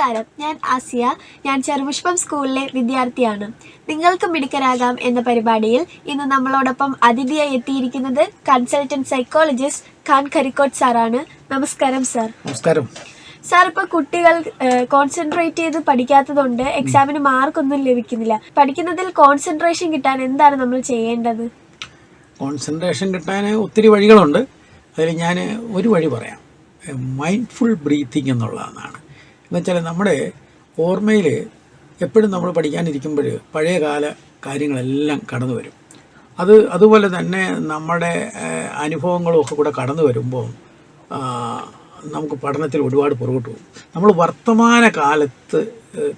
നമസ്കാരം. ഞാൻ ആസിയ. ഞാൻ ചെറുപുഷ്പം സ്കൂളിലെ വിദ്യാർത്ഥിയാണ്. നിങ്ങൾക്ക് മിടുക്കരാകാം എന്ന പരിപാടിയിൽ ഇന്ന് നമ്മളോടൊപ്പം അതിഥിയായി എത്തിയിരിക്കുന്നത് കൺസൾട്ടന്റ് സൈക്കോളജിസ്റ്റ് ഖാൻ കരിക്കോട്ട് സാറാണ്. നമസ്കാരം സാർ. നമസ്കാരം. സാർ ഇപ്പൊ കുട്ടികൾ കോൺസെൻട്രേറ്റ് ചെയ്ത് പഠിക്കാത്തതുകൊണ്ട് എക്സാമിന് മാർക്കൊന്നും ലഭിക്കുന്നില്ല. പഠിക്കുന്നതിൽ കോൺസെൻട്രേഷൻ കിട്ടാൻ എന്താണ് നമ്മൾ ചെയ്യേണ്ടത്? കോൺസെൻട്രേഷൻ കിട്ടാൻ ഒത്തിരി വഴികളുണ്ട്. അതിൽ ഞാൻ ഒരു വഴി പറയാം. മൈൻഡ്ഫുൾ ബ്രീത്തിങ് എന്നുള്ളതാണ്. എന്നുവെച്ചാൽ നമ്മുടെ ഓർമ്മയിൽ എപ്പോഴും നമ്മൾ പഠിക്കാനിരിക്കുമ്പോൾ പഴയകാല കാര്യങ്ങളെല്ലാം കടന്നു വരും. അത് അതുപോലെ തന്നെ നമ്മുടെ അനുഭവങ്ങളും ഒക്കെ കൂടെ കടന്നു വരുമ്പോൾ നമുക്ക് പഠനത്തിൽ ഒരുപാട് പുറകോട്ട് പോകും. നമ്മൾ വർത്തമാന കാലത്ത്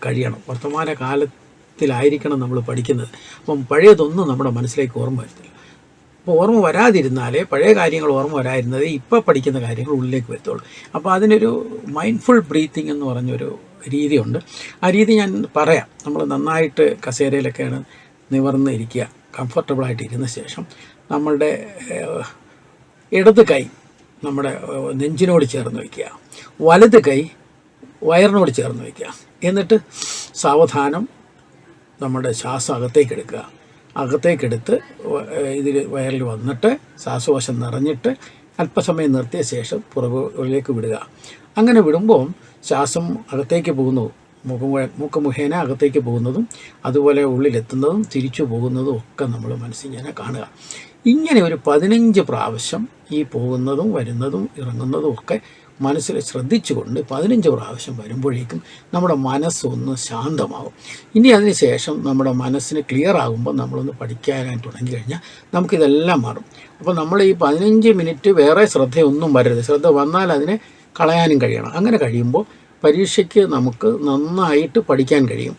കഴിയണം. വർത്തമാന കാലത്തിലായിരിക്കണം നമ്മൾ പഠിക്കുന്നത്. അപ്പം പഴയതൊന്നും നമ്മുടെ മനസ്സിലേക്ക് ഓർമ്മ വരത്തില്ല. അപ്പോൾ ഓർമ്മ വരാതിരുന്നാലേ പഴയ കാര്യങ്ങൾ ഓർമ്മ വരാതിരുന്നത് ഇപ്പോൾ പഠിക്കുന്ന കാര്യങ്ങൾ ഉള്ളിലേക്ക് വരത്തുള്ളൂ. അപ്പോൾ അതിനൊരു മൈൻഡ്ഫുൾ ബ്രീത്തിങ് എന്ന് പറഞ്ഞൊരു രീതിയുണ്ട്. ആ രീതി ഞാൻ പറയാം. നമ്മൾ നന്നായിട്ട് കസേരയിലൊക്കെയാണ് നിവർന്ന് ഇരിക്കുക കംഫർട്ടബിളായിട്ട് ഇരുന്ന ശേഷം നമ്മളുടെ ഇടത് കൈ നമ്മുടെ നെഞ്ചിനോട് ചേർന്ന് വയ്ക്കുക. വലത് കൈ വയറിനോട് ചേർന്ന് വയ്ക്കുക. എന്നിട്ട് സാവധാനം നമ്മുടെ ശ്വാസം അകത്തേക്ക് എടുക്കുക. അകത്തേക്കെടുത്ത് ഇതിൽ വയറിൽ വന്നിട്ട് ശ്വാസകോശം നിറഞ്ഞിട്ട് അല്പസമയം നിർത്തിയ ശേഷം പുറകിലേക്ക് വിടുക. അങ്ങനെ വിടുമ്പോൾ ശ്വാസം അകത്തേക്ക് പോകുന്നു. മുഖ മുഖ മുഖേന അകത്തേക്ക് പോകുന്നതും അതുപോലെ ഉള്ളിലെത്തുന്നതും തിരിച്ചു പോകുന്നതും ഒക്കെ നമ്മൾ മനസ്സിങ്ങനെ കാണുക. ഇങ്ങനെ ഒരു പതിനഞ്ച് പ്രാവശ്യം ഈ പോകുന്നതും വരുന്നതും ഇറങ്ങുന്നതും ഒക്കെ മനസ്സിൽ ശ്രദ്ധിച്ചുകൊണ്ട് പതിനഞ്ച് പ്രാവശ്യം വരുമ്പോഴേക്കും നമ്മുടെ മനസ്സൊന്ന് ശാന്തമാവും. ഇനി അതിന് ശേഷം നമ്മുടെ മനസ്സിന് ക്ലിയർ ആകുമ്പോൾ നമ്മളൊന്ന് പഠിക്കാനായി തുടങ്ങി കഴിഞ്ഞാൽ നമുക്കിതെല്ലാം മാറും. അപ്പോൾ നമ്മൾ ഈ പതിനഞ്ച് മിനിറ്റ് വേറെ ശ്രദ്ധയൊന്നും വരരുത്. ശ്രദ്ധ വന്നാൽ അതിനെ കളയാനും കഴിയണം. അങ്ങനെ കഴിയുമ്പോൾ പരീക്ഷയ്ക്ക് നമുക്ക് നന്നായിട്ട് പഠിക്കാൻ കഴിയും.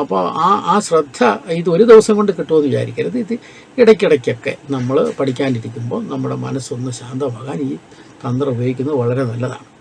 അപ്പോൾ ആ ആ ശ്രദ്ധ ഇത് ഒരു ദിവസം കൊണ്ട് കിട്ടുമെന്ന് വിചാരിക്കരുത്. ഇത് ഇടയ്ക്കിടയ്ക്കൊക്കെ നമ്മൾ പഠിക്കാനിരിക്കുമ്പോൾ നമ്മുടെ മനസ്സൊന്ന് ശാന്തമാകാൻ ഈ തന്ത്രം ഉപയോഗിക്കുന്നത് വളരെ നല്ലതാണ്.